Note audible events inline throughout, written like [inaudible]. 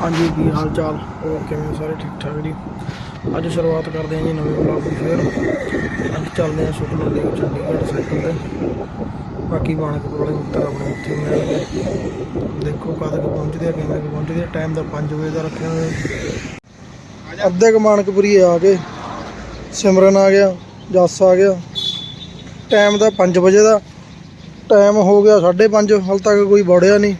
ਹਾਂਜੀ, ਕੀ ਹਾਲ ਚਾਲ ਹੋਰ ਕਿਵੇਂ ਸਾਰੇ ਠੀਕ ਠਾਕ ਜੀ? ਅੱਜ ਸ਼ੁਰੂਆਤ ਕਰਦੇ ਹਾਂ ਜੀ ਨਵੇਂ ਵਲੌਗ ਦੀ ਫੇਰ। ਅੱਜ ਚੱਲਦੇ ਹਾਂ ਸੁਖਨਾ ਦੇਵ ਚੰਡੀਗੜ੍ਹ ਸਾਈਕਲ ਤੇ। ਬਾਕੀ ਬਾਣਕ ਵਾਲੇ ਮਿੱਤਰ ਆਪਣੇ ਉੱਥੇ ਮਿਲਣਗੇ ਦੇਖੋ ਕਦ ਕੁ ਪਹੁੰਚਦੇ ਆ, ਕਿਵੇਂ ਕੁ ਪਹੁੰਚਦੇ ਆ। ਟਾਈਮ ਦਾ 5 ਵਜੇ ਦਾ ਰੱਖਿਆ ਹੋਇਆ ਅੱਧੇ ਕੁ ਮਾਨਕਪੁਰੀ ਆ ਕੇ ਸਿਮਰਨ ਆ ਗਿਆ, ਜੱਸ ਆ ਗਿਆ। ਟਾਈਮ ਦਾ 5 ਵਜੇ ਦਾ। ਟਾਈਮ ਹੋ ਗਿਆ 5:30 ਹਾਲ ਤੱਕ ਕੋਈ ਵੜਿਆ ਨਹੀਂ।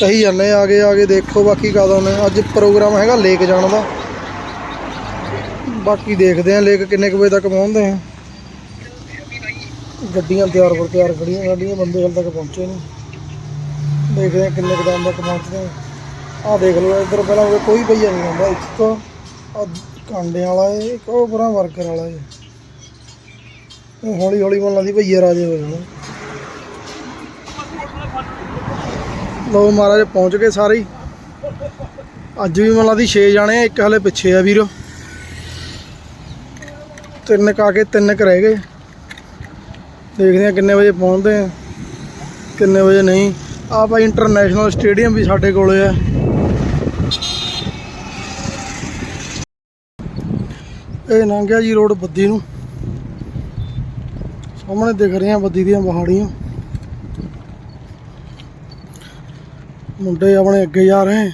ਕਹੀ ਜਾਂਦੇ ਆ ਗਏ ਆ ਗਏ ਦੇਖੋ ਬਾਕੀ ਕਦੋਂ ਨੇ ਅੱਜ ਪ੍ਰੋਗਰਾਮ ਹੈਗਾ ਲੇਕ ਜਾਣ ਦਾ। ਬਾਕੀ ਦੇਖਦੇ ਆ ਲੇਕ ਕਿੰਨੇ ਕੁ ਵਜੇ ਤੱਕ ਪਹੁੰਚਦੇ ਆ। ਗੱਡੀਆਂ ਤਿਆਰ ਪਰ ਤਿਆਰ ਖੜੀਆਂ, ਸਾਡੀਆਂ ਬੰਦੇ ਹਾਲ ਤੱਕ ਪਹੁੰਚੇ ਨਹੀਂ। ਦੇਖਦੇ ਆ ਕਿੰਨੇ ਕੁ ਟਾਈਮ ਤੱਕ ਪਹੁੰਚਦੇ ਆ। ਆਹ ਦੇਖ ਲਓ, ਇੱਧਰ ਪਹਿਲਾਂ ਕੋਈ ਭਈਆ ਨਹੀਂ ਆਉਂਦਾ, ਇੱਕ ਕਾਂਡੇ ਵਾਲਾ ਏ, ਇੱਕ ਉਹ ਬਰਾ ਵਰਕਰ ਵਾਲਾ ਏ। ਹੌਲੀ ਹੌਲੀ ਮਨ ਲੱਗਦੀ ਭਈਆ ਰਾਜੇ ਹੋ ਜਾਣਾ। ਲੋ ਮਹਾਰਾਜ ਪਹੁੰਚ ਗਏ ਸਾਰੇ ਹੀ। ਅੱਜ ਵੀ ਮਨ ਲੱਗਦੀ 6 ਜਾਣੇ ਆ, ਇੱਕ ਹਲੇ ਪਿੱਛੇ ਆ ਵੀਰੋ। ਤਿੰਨ ਕਾ ਕੇ ਤਿੰਨ ਕ ਰਹਿ ਗਏ। ਦੇਖਦੇ ਆ ਕਿੰਨੇ ਵਜੇ ਪਹੁੰਚਦੇ ਆ, ਕਿੰਨੇ ਵਜੇ ਨਹੀਂ। ਆ ਭਾਈ ਇੰਟਰਨੈਸ਼ਨਲ ਸਟੇਡੀਅਮ ਵੀ ਸਾਡੇ ਕੋਲੇ ਆ। ਇਹ ਲੰਘਿਆ ਜੀ ਰੋਡ ਬੱਦੀ ਨੂੰ। ਸਾਹਮਣੇ ਦਿਖ ਰਹੀਆਂ ਬੱਦੀ ਦੀਆਂ ਪਹਾੜੀਆਂ। ਮੁੰਡੇ ਆਪਣੇ ਅੱਗੇ ਜਾ ਰਹੇ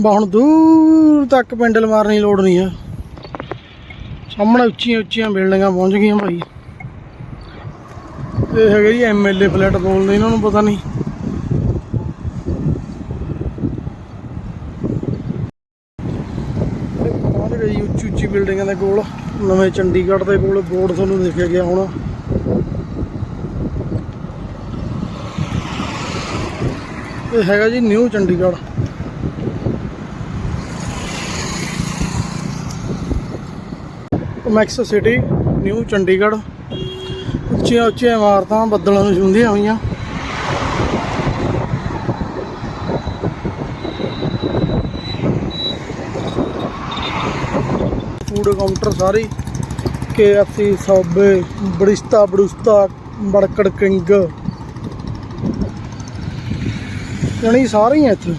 ਬਾ, ਹੁਣ ਦੂਰ ਤੱਕ ਪੈਂਡਲ ਮਾਰਨੀ ਦੀ ਲੋੜ ਨਹੀਂ ਆ। ਸਾਹਮਣੇ ਉੱਚੀਆਂ ਉੱਚੀਆਂ ਬਿਲਡਿੰਗਾਂ ਪਹੁੰਚ ਗਈਆਂ ਭਾਈ। ਇਹ ਹੈਗੇ ਜੀ ਐਮਐਲਏ ਫਲੈਟ ਬੋਲਦੇ ਇਹਨਾਂ ਨੂੰ ਪਤਾ ਨਹੀਂ। ਪਹੁੰਚ ਗਏ ਜੀ ਉੱਚੀ ਉੱਚੀ ਬਿਲਡਿੰਗਾਂ ਦੇ ਕੋਲ। ਨਵੇਂ ਚੰਡੀਗੜ੍ਹ ਦੇ ਕੋਲ, ਬੋਰਡ ਤੁਹਾਨੂੰ ਦੇਖਿਆ ਗਿਆ ਹੋਣਾ। ਇਹ ਹੈਗਾ ਜੀ new Chandigarh. Max City new Chandigarh. ਉੱਚੀਆਂ ਉੱਚੀਆਂ ਇਮਾਰਤਾਂ, ਬੱਦਲਾਂ ਨੂੰ ਛੂੰਹਦੀਆਂ ਹੋਈਆਂ। ਫੂਡ ਕਾਊਂਟਰ ਸਾਰੇ। KFC Subway Barista Barista Burger King ਯਾਨੀ ਸਾਰੇ ਹੀ ਆ ਇੱਥੇ।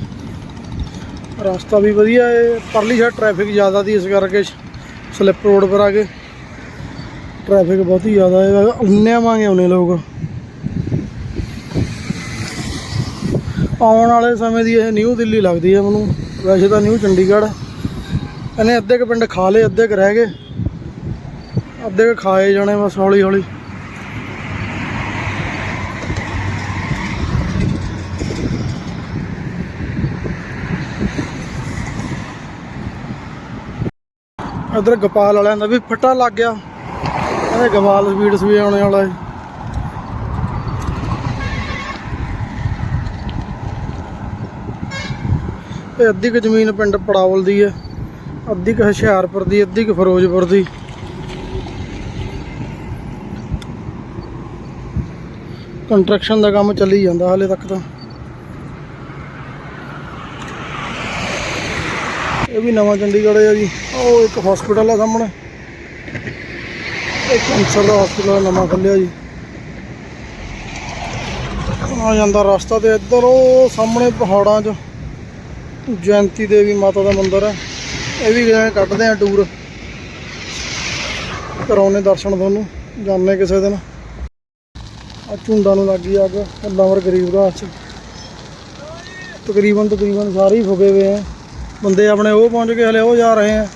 ਰਸਤਾ ਵੀ ਵਧੀਆ ਹੈ ਪਰਲੀ ਸਾਈਡ ਟ੍ਰੈਫਿਕ ਜ਼ਿਆਦਾ ਦੀ ਇਸ ਕਰਕੇ ਸਲਿੱਪ ਰੋਡ ਪਰ ਆ ਕੇ ਟ੍ਰੈਫਿਕ ਬਹੁਤ ਹੀ ਜ਼ਿਆਦਾ ਹੈ ਉੰਨੇ ਆਵਾਂਗੇ ਉਹਨੇ ਲੋਕ। ਆਉਣ ਵਾਲੇ ਸਮੇਂ ਦੀ ਇਹ ਨਿਊ ਦਿੱਲੀ ਲੱਗਦੀ ਹੈ ਮੈਨੂੰ। ਵੈਸੇ ਤਾਂ ਨਿਊ ਚੰਡੀਗੜ੍ਹ। ਇਹਨੇ ਅੱਧੇ ਕੁ ਪਿੰਡ ਖਾ ਲਏ, ਅੱਧੇ ਕੁ ਰਹਿ ਗਏ। ਅੱਧੇ ਕੁ ਖਾਏ ਜਾਣੇ ਬਸ ਹੌਲੀ ਹੌਲੀ ਇਧਰ ਗੋਪਾਲ ਵਾਲਿਆਂ ਦਾ ਵੀ ਫੱਟਾ ਲੱਗ ਗਿਆ। ਇਹ ਗੋਪਾਲ ਸਪੀਡਸ ਵੀ ਆਉਣੇ ਵਾਲਾ ਹੈ ਇਹ ਅੱਧੀ ਕੁ ਜ਼ਮੀਨ ਪਿੰਡ ਪੜਾਵਲ ਦੀ ਹੈ ਅੱਧੀ ਕੁ ਹੁਸ਼ਿਆਰਪੁਰ ਦੀ, ਅੱਧੀ ਕੁ ਫਿਰੋਜ਼ਪੁਰ ਦੀ। ਕੰਸਟਰਕਸ਼ਨ ਦਾ ਕੰਮ ਚੱਲੀ ਜਾਂਦਾ ਹਾਲੇ ਤੱਕ ਤਾਂ। ਇਹ ਵੀ ਨਵਾਂ ਚੰਡੀਗੜ੍ਹ ਹੈ ਜੀ। ਉਹ ਇੱਕ ਹਸਪੀਟਲ ਹੈ ਸਾਹਮਣੇ। ਇਹ ਕੈਂਸਰ ਦਾ ਹਸਪੀਟਲ ਨਵਾਂ ਖੁੱਲਿਆ ਜੀ। ਆ ਜਾਂਦਾ ਰਸਤਾ ਤੇ ਇੱਧਰ ਉਹ ਸਾਹਮਣੇ ਪਹਾੜਾਂ 'ਚ। ਜਯੰਤੀ ਦੇਵੀ ਮਾਤਾ ਦਾ ਮੰਦਿਰ ਹੈ ਇਹ ਵੀ ਕੱਢਦੇ ਆ ਟੂਰ ਕਰਾਉਣੇ ਦਰਸ਼ਨ ਤੁਹਾਨੂੰ ਜਾਣੇ ਕਿਸੇ ਦਿਨ। ਆ ਝੁੰਡਾਂ ਨੂੰ ਲੱਗੀ ਅੱਗ ਅੱਲਾਵਰ ਗਰੀਬ ਦਾ ਚ। ਤਕਰੀਬਨ ਤਕਰੀਬਨ ਸਾਰੇ ਹੀ ਫੁਗੇ ਹੋਏ ਆ। ਬੰਦੇ ਆਪਣੇ ਉਹ ਪਹੁੰਚ ਗਏ, ਹਲੇ ਉਹ ਜਾ ਰਹੇ ਆ।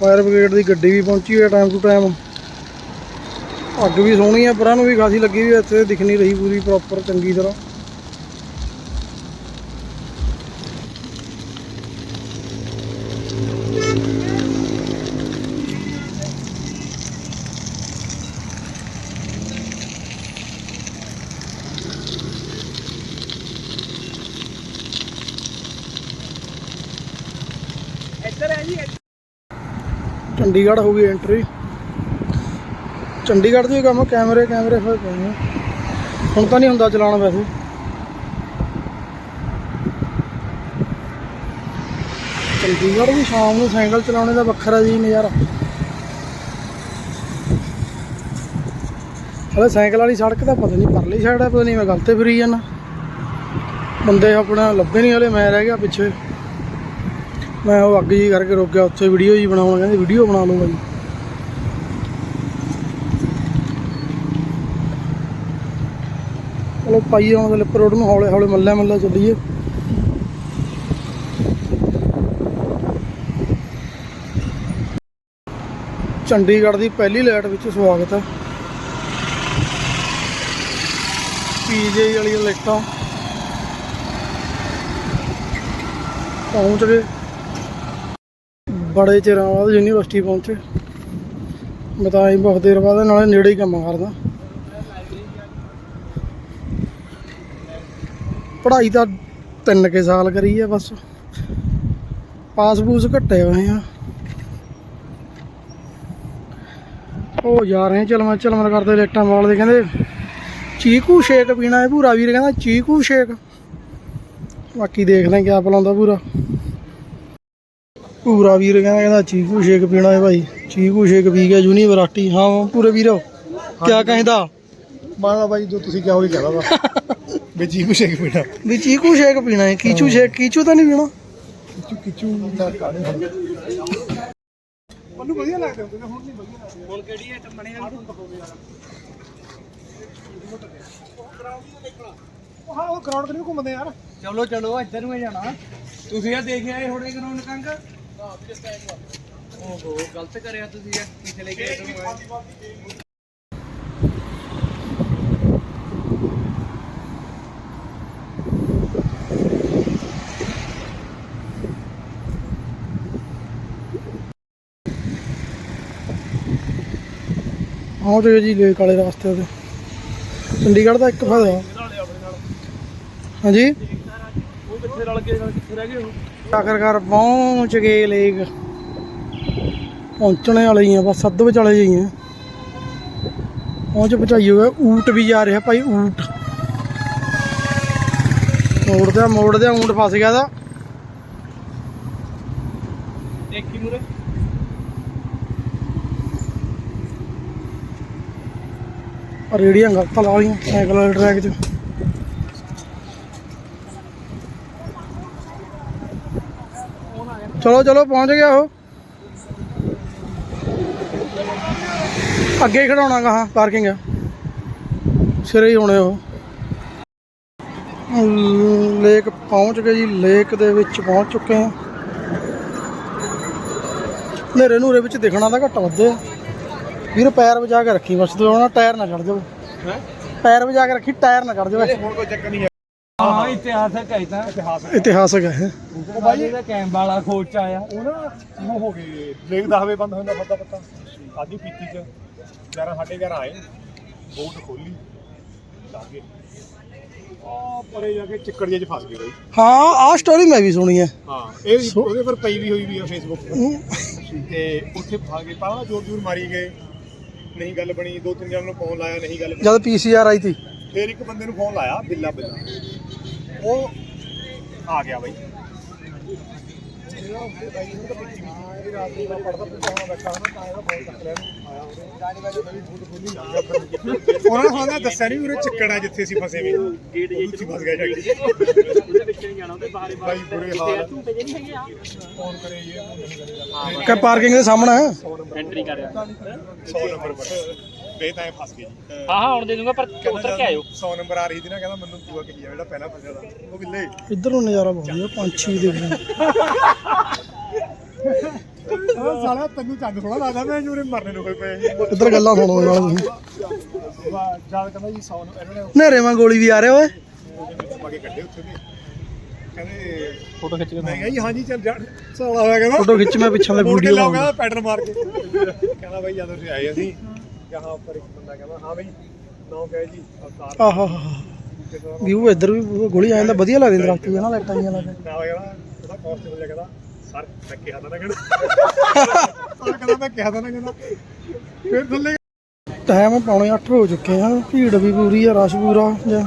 ਫਾਇਰ ਬ੍ਰਿਗੇਡ ਦੀ ਗੱਡੀ ਵੀ ਪਹੁੰਚੀ ਹੈ ਟਾਈਮ ਟੂ ਟਾਈਮ ਅੱਗ ਵੀ ਸੋਹਣੀ ਹੈ ਪਰਾਂ ਨੂੰ ਵੀ ਖਾਸੀ ਲੱਗੀ ਵੀ ਇੱਥੇ ਦਿਖ ਨਹੀਂ ਰਹੀ ਪੂਰੀ ਪ੍ਰੋਪਰ ਚੰਗੀ ਤਰ੍ਹਾਂ। ਚੰਡੀਗੜ੍ਹ ਹੋ ਗਈ ਐਂਟਰੀ ਚੰਡੀਗੜ੍ਹ ਦੇ ਕੰਮ ਕੈਮਰੇ ਕੈਮਰੇ ਹੋਏ ਪਏ ਨੇ। ਹੁਣ ਤਾਂ ਨਹੀਂ ਹੁੰਦਾ ਚਲਾਉਣਾ ਵੈਸੇ। ਚੰਡੀਗੜ੍ਹ ਵੀ ਸ਼ਾਮ ਨੂੰ ਸਾਈਕਲ ਚਲਾਉਣੇ ਦਾ ਵੱਖਰਾ ਜੀ ਨਜ਼ਾਰਾ। ਹਲੇ ਸਾਈਕਲ ਵਾਲੀ ਸੜਕ ਤਾਂ ਪਤਾ ਨਹੀਂ ਪਰਲੀ ਸਾਈਡ ਆ, ਪਤਾ ਨਹੀਂ ਮੈਂ ਗਲਤੇ ਫਰੀ ਜਾਣਾ ਬੰਦੇ ਆਪਣਾ ਲੱਭੇ ਨਹੀਂ ਹਲੇ, ਮੈਂ ਰਹਿ ਗਿਆ ਪਿੱਛੇ। ਮੈਂ ਉਹ ਅੱਗ ਜੀ ਕਰਕੇ ਰੋਕਿਆ ਉੱਥੇ ਵੀਡੀਓ ਜੀ ਬਣਾਉਣ, ਕਹਿੰਦੇ ਵੀਡੀਓ ਬਣਾ ਲੂੰਗਾ ਜੀ। ਚਲੋ ਪਾਈਏ ਆਉਣ ਦੇ ਲਿਪ ਰੋਡ ਨੂੰ ਹੌਲੇ ਹੌਲੇ ਮੱਲੇ ਮੱਲੇ ਚੱਲੀਏ। ਚੰਡੀਗੜ੍ਹ ਦੀ ਪਹਿਲੀ ਲਾਈਟ ਵਿੱਚ ਸਵਾਗਤ ਹੈ। ਪੀਜੇ ਵਾਲੀਆਂ ਲਾਈਟਾਂ। ਪਹੁੰਚ ਗਏ। ਬੜੇ ਚਿਰਾਂ ਬਾਅਦ ਯੂਨੀਵਰਸਿਟੀ ਪਹੁੰਚੇ। ਮੈਂ ਤਾਂ ਆਈ ਬਹੁਤ ਦੇਰ ਬਾਅਦ, ਨਾਲੇ ਨੇੜੇ ਹੀ ਕੰਮ ਕਰਦਾ। ਪੜ੍ਹਾਈ ਤਾਂ ਤਿੰਨ ਕੇ ਸਾਲ ਕਰੀ ਹੈ ਬਸ। ਪਾਸ ਪੂਸ ਘੱਟੇ ਹੋਏ ਆ। ਉਹ ਜਾ ਰਹੇ ਚਲਮਾ ਚਲਮਾ ਕਰਦੇ ਲੇਟਾਂ ਵਾਲ ਦੇ ਕਹਿੰਦੇ, ਚੀਕੂ ਸ਼ੇਕ ਪੀਣਾ ਹੈ ਭੂਰਾ ਵੀਰ, ਕਹਿੰਦਾ, ਚੀਕੂ ਸ਼ੇਕ। ਬਾਕੀ ਦੇਖਦੇ ਹਾਂ ਕਿਆ ਪਲਾਉਂਦਾ ਭੂਰਾ ਭੂਰਾ ਵੀਰ ਕਹਿੰਦਾ ਕਹਿੰਦਾ ਚੀਕੂ ਸ਼ੇਕ ਪੀਣਾ ਹੈ ਭਾਈ। ਚੀਕੂ ਸ਼ੇਕ ਪੀ ਗਿਆ ਯੂਨੀਵਰਸਿਟੀ ਹਾਂ ਪੂਰੇ ਵੀਰੋ ਕਿਆ ਕਹਿੰਦਾ? ਮਾਨਾ ਬਾਈ ਜੋ ਤੁਸੀਂ ਕਿਹਾ ਉਹੀ ਕਹਦਾ ਵਾ। [laughs] ਵੀ ਕੁਛ ਇੱਕ ਪੀਣਾ। ਵੀ ਚੀਕੂ ਸ਼ੇਕ ਪੀਣਾ ਹੈ। ਕੀਚੂ ਸ਼ੇਕ ਕੀਚੂ ਤਾਂ ਨਹੀਂ ਪੀਣਾ? ਕਿਚੂ ਕਿਚੂ ਦਾ ਕਾਣੇ ਮੈਨੂੰ ਵਧੀਆ ਲੱਗਦੇ ਹੁੰਦੇ ਨੇ ਹੁਣ ਨਹੀਂ ਵਧੀਆ ਲੱਗਦੇ। ਹੁਣ ਕਿਹੜੀ ਹੈ ਟੰਮਣੇ ਵਾਲੀ। ਹਾਂ ਉਹ ਗਰਾਊਂਡ ਤੇ ਨਹੀਂ ਘੁੰਮਦੇ ਯਾਰ। ਚਲੋ ਚਲੋ ਇੱਧਰ ਨੂੰ ਹੀ ਜਾਣਾ। ਤੁਸੀਂ ਇਹ ਦੇਖ ਆਏ ਹੋੜੇ ਗਰਾਊਂਡ ਕੰਗ ਓਹੋ ਗਲਤ ਕਰਿਆ ਤੁਸੀਂ ਇਹ ਕਿੱਥੇ ਲੈ ਕੇ ਆਏ ਤੁਹਾਨੂੰ ਪਹੁੰਚ ਗਏ ਜੀ ਲੇਕ ਵਾਲੇ ਰਸਤੇ ਤੇ। ਚੰਡੀਗੜ੍ਹ ਦਾ ਇੱਕ ਫਾਇਦਾ। ਹਾਂਜੀ? ਉਹ ਕਿੱਥੇ ਰਲ ਗਏ ਕਿੱਥੇ ਰਹਿ ਗਏ ਉਹ? ਆਖਰਕਾਰ ਪਹੁੰਚ ਗਏ ਲੇਕ। ਪਹੁੰਚਣੇ ਵਾਲੇ ਹੀ ਆ ਬਸ ਅੱਧ ਵਿਚਾਲੇ ਜਿਹੀ ਆ। ਪਹੁੰਚ ਪਹੁੰਚਾਈ ਹੋਇਆ ਊਟ ਵੀ ਜਾ ਰਿਹਾ ਭਾਈ ਊਟ। ਮੋੜਦੇ ਆ ਮੋੜਦੇ ਆ ਊਂਟ ਫਸ ਗਿਆ ਦਾ ਦੇਖੀ ਮੂਰੇ ਰੇੜੀਆਂ ਗਲਤ ਲਾ ਲਈਆਂ ਸਾਈਕਲ ਟਰੈਕ 'ਚ। ਚਲੋ ਚਲੋ ਪਹੁੰਚ ਗਿਆ ਉਹ। ਅੱਗੇ ਖੜਾਉਣਾ ਗਾ ਹਾਂ ਪਾਰਕਿੰਗ ਸਿਰੇ ਹੀ ਹੋਣੇ ਉਹ। ਲੇਕ ਪਹੁੰਚ ਗਏ ਜੀ ਲੇਕ ਦੇ ਵਿੱਚ ਪਹੁੰਚ ਚੁੱਕੇ ਹਾਂ। ਨੇਰੇ ਨੂਰੇ ਵਿੱਚ ਦਿਖਣਾ ਤਾਂ ਘੱਟ ਵੱਧੇ ਆ। ਵੀਰ ਪੈਰ ਵਜਾ ਕੇ ਰੱਖੀ ਬਸ ਤੂੰ ਨਾ ਟਾਇਰ ਨਾ ਚੜ ਜਾਵੇ। ਹੈ? ਪੈਰ ਵਜਾ ਕੇ ਰੱਖੀ ਟਾਇਰ ਨਾ ਚੜ ਜਾਵੇ। ਹੁਣ ਕੋਈ ਚੱਕਰ ਨਹੀਂ ਹੈ ਹਾਂ ਇਤਿਹਾਸਕ ਹੈ ਤਾਂ। ਇਤਿਹਾਸ ਇਤਿਹਾਸਕ ਹੈ। ਉਹ ਬਾਈ ਦਾ ਕੈਂਪ ਵਾਲਾ ਖੋਜ ਚ ਆਇਆ। ਉਹ ਨਾ ਉਹ ਹੋ ਗਏ 10 ਵਜੇ ਬੰਦ ਹੁੰਦਾ ਪਤਾ ਪਤਾ ਆਦੀ ਪੀਤੀ ਚ। 11 ਸਾਡੇ 11 ਆਏ। ਬੋਟ ਖੋਲੀ। ਲਾਗੇ ਆ ਪਰੇ ਜਾ ਕੇ ਚਿੱਕੜ ਜਿਹੇ ਚ ਫਸ ਗਏ ਬਈ। ਹਾਂ ਆਹ ਸਟੋਰੀ ਮੈਂ ਵੀ ਸੁਣੀ ਹੈ। ਹਾਂ ਇਹ ਵੀ ਉਹਦੇ ਪਰ ਪਈ ਵੀ ਹੋਈ ਵੀ ਆ ਫੇਸਬੁੱਕ ਤੇ। ਤੇ ਉੱਥੇ ਗਏ। ਪਹਿਲਾਂ ਜੋਰ ਜੋਰ ਮਾਰੀ ਗਏ। ਨਹੀਂ ਗੱਲ ਬਣੀ। ਦੋ ਤਿੰਨ ਜਣਾਂ ਨੂੰ ਫੋਨ ਲਾਇਆ ਨਹੀਂ ਗੱਲ ਜਦ ਪੀਸੀਆਰ ਆਈ ਤੀ। ਫਿਰ ਇੱਕ ਬੰਦੇ ਨੂੰ ਫੋਨ ਲਾਇਆ ਬਿੱਲਾ ਬਿੱਲਾ। ਉਹ ਆ ਗਿਆ ਬਾਈ। ਉਹਨਾਂ ਨੇ ਸਾਨੂੰ ਦੱਸਿਆ ਨਹੀਂ ਉਰੇ ਚੱਕੜ ਜਿੱਥੇ ਅਸੀਂ ਫਸੇ ਵੀ। ਗੇਟ ਜਿੱਥੇ ਫਸ ਗਏ ਜਾ ਕੇ। ਉਹਦੇ ਵਿੱਚ ਨਹੀਂ ਜਾਣਾ ਉਹਦੇ ਬਾਹਰ ਬਾਈ ਬੁਰੇ ਹਾਲ ਝੂਟੇ ਜੇ ਨਹੀਂ ਹੈਗੇ ਆ। ਫੋਨ ਕਰੇ ਇਹ ਕਿ ਪਾਰਕਿੰਗ ਦੇ ਸਾਹਮਣੇ ਐਂਟਰੀ ਕਰ 100 ਨੰਬਰ ਪਰ ਬੇ ਤਾਂ ਇਹ ਫਸ ਗਏ ਜੀ। ਹਾਂ ਹਾਂ ਹੁਣ ਦੇ ਦੂੰਗਾ ਪਰ ਉਤਰ ਕੇ ਆਇਓ। 100 ਨੰਬਰ ਆ ਰਹੀ ਸੀ ਨਾ ਕਹਿੰਦਾ ਮੈਨੂੰ ਦੂਆ ਕਹੀ ਜਿਹੜਾ ਪਹਿਲਾਂ ਫਸਿਆ ਦਾ ਉਹ ਬਿੱਲੇ ਇੱਧਰ ਨੂੰ ਨਜ਼ਾਰਾ ਬਹੁਤ ਵਧੀਆ ਪੰਛੀ ਰਹੇ ਉਹ ਸਾਲਾ ਤੈਨੂੰ ਚੰਦ ਥੋੜਾ ਲੱਗਦਾ ਮੈਂ ਜੂਰੇ ਮਰਨੇ ਨੂੰ ਕੋਈ ਪਏ ਇੱਧਰ ਗੱਲਾਂ ਸੁਣੋ ਨਾਲ ਤੁਸੀਂ। ਜਦ ਕਹਿੰਦਾ ਜੀ 100 ਨੂੰ ਇਹਨਾਂ ਨੇ ਨੇਰੇ ਵਾਂ ਗੋਲੀ ਵੀ ਆ ਰਿਹਾ ਓਏ। ਪਾ ਕੇ ਕੱਢੇ ਉੱਥੇ ਦੇ ਕਹਿੰਦੇ ਫੋਟੋ ਖਿੱਚ ਕੇ ਮੈਂ ਕਿਹਾ ਜੀ ਹਾਂਜੀ ਚੱਲ ਜਾ। ਸਾਲਾ ਹੋਇਆ ਕਹਿੰਦਾ। ਫੋਟੋ ਖਿੱਚ ਮੈਂ ਪਿੱਛੇ ਦੇ ਵੀਡੀਓ ਲਾਉਂਗਾ ਲਾਉਂਗਾ ਪੈਟਰਨ ਮਾਰ ਕੇ। ਕਹਿੰਦਾ ਬਾਈ ਜਦੋਂ ਤੁਸੀਂ ਆਏ ਅਸੀਂ ਕਹਾਂ ਉੱਪਰ ਇੱਕ ਬੰਦਾ ਕਹਿੰਦਾ ਹਾਂ ਬਾਈ ਨੌ ਕਹੇ ਜੀ ਅਵਤਾਰ ਆਹਾ ਵੀਊ ਇੱਧਰ ਵੀ ਗੋਲੀ ਆ ਜਾਂਦਾ ਵਧੀਆ ਲੱਗਦੀ ਦਰਖਤ ਵੀ ਨਾ ਲਾਈਟਾਂ ਜੀਆਂ ਲੱਗ ਨਾ ਕਹਿੰਦਾ ਉਹਦਾ ਕਾਂਸਟੇਬਲ ਜਿਹਾ ਕਹਿੰਦਾ ਸਰ ਮੈਂ ਕਿਹਾ ਤਾਂ ਨਾ ਕਹਿੰਦਾ। ਸਰ ਕਹਿੰਦਾ ਮੈਂ ਕਿਹਾ ਤਾਂ ਨਾ ਕਹਿੰਦਾ। ਫਿਰ ਥੱਲੇ ਟਾਈਮ ਪੌਣੇ 8 ਹੋ ਚੁੱਕੇ ਆ ਭੀੜ ਵੀ ਪੂਰੀ ਆ ਰਸ਼ ਪੂਰਾ ਜਾਂ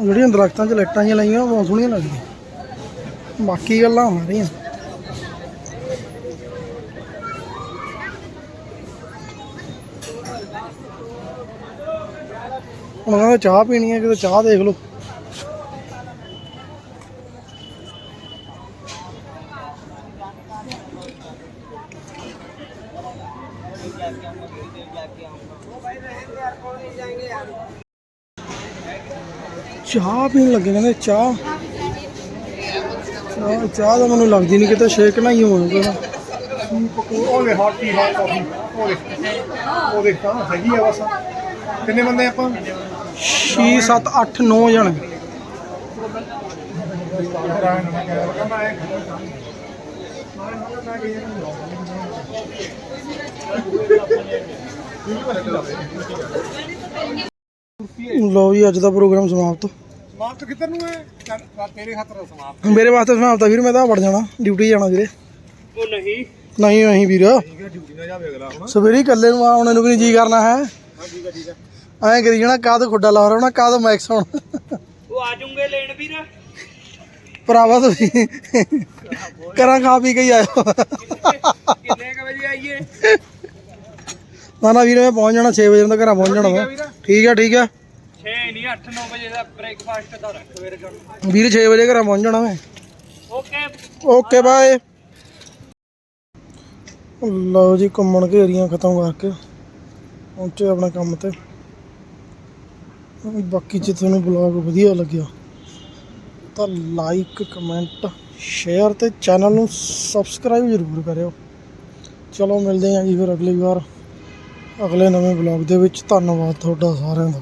ਜਿਹੜੀਆਂ ਦਰਖਤਾਂ 'ਚ ਲਾਈਟਾਂ ਜਿਹੀਆਂ ਲਾਈਆਂ ਉਹ ਬਹੁਤ ਸੋਹਣੀਆਂ ਲੱਗਦੀਆਂ। ਬਾਕੀ ਗੱਲਾਂ ਹੋ ਰਹੀਆਂ। ਹੁਣ ਕਹਿੰਦਾ ਚਾਹ ਪੀਣੀ ਹੈ, ਕਿਤੇ ਚਾਹ ਦੇਖ ਲਓ। ਚਾਹ ਪੀਣ ਲੱਗੇ ਕਹਿੰਦੇ ਚਾਹ। ਚਾਹ ਚਾਹ ਤਾਂ ਮੈਨੂੰ ਲੱਗਦੀ ਨਹੀਂ ਕਿਤੇ ਸ਼ੇਕ ਨਾ ਹੀ ਹੋਊਗਾ। ਉਹ ਲੈ ਹੌਟ ਟੀ ਕਾਫੀ ਤਾਂ ਹੈਗੀ ਆ ਬਸ। ਕਿੰਨੇ ਬੰਦੇ ਆਪਾਂ? 6 7 8 9 ਜਣੇ। ਲਓ ਜੀ ਅੱਜ ਦਾ ਪ੍ਰੋਗਰਾਮ ਸਮਾਪਤ। ਸਮਾਪਤ ਕਿੱਧਰ ਨੂੰ ਹੈ? ਚੱਲ, ਤੇਰੇ ਖਾਤਰ ਆ ਸਮਾਪਤ ਮੇਰੇ ਵਾਸਤੇ ਸਮਾਪਤ ਆ ਵੀਰ ਮੈਂ ਤਾਂ ਵੜ ਜਾਣਾ। ਡਿਊਟੀ ਜਾਣਾ ਵੀਰੇ। ਉਹ ਨਹੀਂ। ਨਹੀਂ ਨਹੀਂ ਵੀਰ। ਠੀਕ ਹੈ ਡਿਊਟੀ ਨਾ ਜਾਵੇ ਅਗਲਾ ਹੁਣ। ਸਵੇਰੇ ਇਕੱਲੇ ਨੂੰ ਆਉਣੇ ਨੂੰ ਵੀ ਨਹੀਂ ਜੀ ਕਰਨਾ ਹੈ। ਹਾਂ ਠੀਕ ਹੈ ਠੀਕ ਹੈ। ਐਂ ਕਰੀ ਜਾਣਾ ਕਾਦ ਖੁੱਡਾ ਲਾ ਰਹਾ ਕਾਦ ਮੈਕਸ ਹੁਣ ਉਹ ਆ ਜੂਗੇ ਲੈਣ ਵੀਰ। ਭਰਾਵਾ ਤੁਸੀਂ ਕਰਾਂ ਖਾ ਪੀ ਕੇ ਹੀ ਆਇਓ। ਕਿੰਨੇ ਕ ਵਜੇ ਆਈਏ? ਨਾ ਨਾ ਵੀਰ ਮੈਂ ਪਹੁੰਚ ਜਾਣਾ 6 ਵਜੇ ਤੱਕ ਘਰਾਂ ਪਹੁੰਚ ਜਾਣਾ ਵਾ ਠੀਕ ਹੈ ਠੀਕ ਹੈ। 6 ਨਹੀਂ 8 9 ਵਜੇ ਦਾ ਬ੍ਰੇਕਫਾਸਟ ਦਾ ਰੱਖ ਵੀਰ ਵੀਰ 6 ਵਜੇ ਘਰਾਂ ਪਹੁੰਚ ਜਾਣਾ ਮੈਂ। ਓਕੇ। Okay bye. ਲਓ ਜੀ ਘੁੰਮਣ ਘੇਰੀਆਂ ਖਤਮ ਕਰਕੇ ਪਹੁੰਚੇ ਆਪਣੇ ਕੰਮ ਤੇ। ਬਾਕੀ ਜੇ ਤੁਹਾਨੂੰ ਬਲੌਗ ਵਧੀਆ ਲੱਗਿਆ ਤਾਂ ਲਾਈਕ ਕਮੈਂਟ ਸ਼ੇਅਰ ਤੇ ਚੈਨਲ ਨੂੰ ਸਬਸਕ੍ਰਾਈਬ ਜ਼ਰੂਰ ਕਰਿਓ। ਚਲੋ ਮਿਲਦੇ ਹਾਂ ਜੀ ਫਿਰ ਅਗਲੀ ਵਾਰ ਅਗਲੇ ਨਵੇਂ ਬਲੌਗ ਦੇ ਵਿੱਚ। ਧੰਨਵਾਦ ਤੁਹਾਡਾ ਸਾਰਿਆਂ ਦਾ।